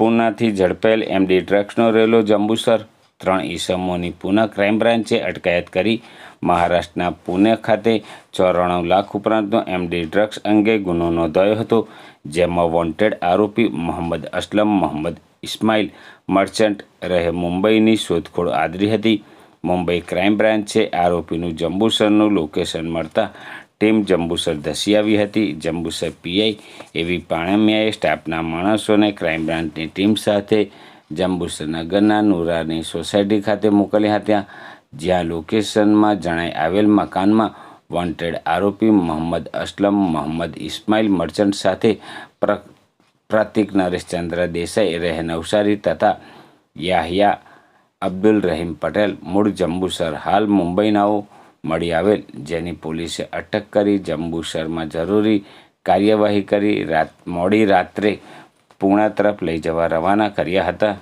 પૂનાથી ઝડપાયેલ MD ડ્રગ્સનો રેલો Jambusar. ત્રણ ઈસમોની Pune crime બ્રાન્ચે અટકાયત કરી. મહારાષ્ટ્રના પુણે ખાતે ચોરાણું લાખ ઉપરાંતનો એમડી ડ્રગ્સ અંગે ગુનો નોંધાયો હતો, જેમાં વોન્ટેડ આરોપી મોહમ્મદ અસલમ, મોહમ્મદ ઇસ્માઇલ મર્ચન્ટ રહે મુંબઈની શોધખોળ આદરી હતી. મુંબઈ ક્રાઇમ બ્રાન્ચે આરોપીનું જંબુસરનું લોકેશન મળતા ટીમ જંબુસર ધસી આવી હતી. જંબુસર પીઆઈ એવી પાણમિયાએ સ્ટાફના માણસોને ક્રાઇમ બ્રાન્ચની ટીમ સાથે જંબુસર નગરના નુરાની સોસાયટી ખાતે મોકલ્યા હતા. જ્યાં લોકેશનમાં જણાઈ આવેલ મકાનમાં વોન્ટેડ આરોપી મોહમ્મદ અસલમ, મોહમ્મદ ઇસ્માઇલ મર્ચન્ટ સાથે પ્ર, પ્રતિક નરેશચંદ્ર દેસાઈ રહે નવસારી તથા યાહયા અબ્દુલ રહીમ પટેલ મૂળ જંબુસર. હાલ મુંબઈનાઓ મળી આવેલ, જેની પોલીસે અટક કરી જંબુસરમાં જરૂરી કાર્યવાહી કરી રાત મોડી રાત્રે પૂણા તરફ લઈ જવા રવાના કર્યા હતા.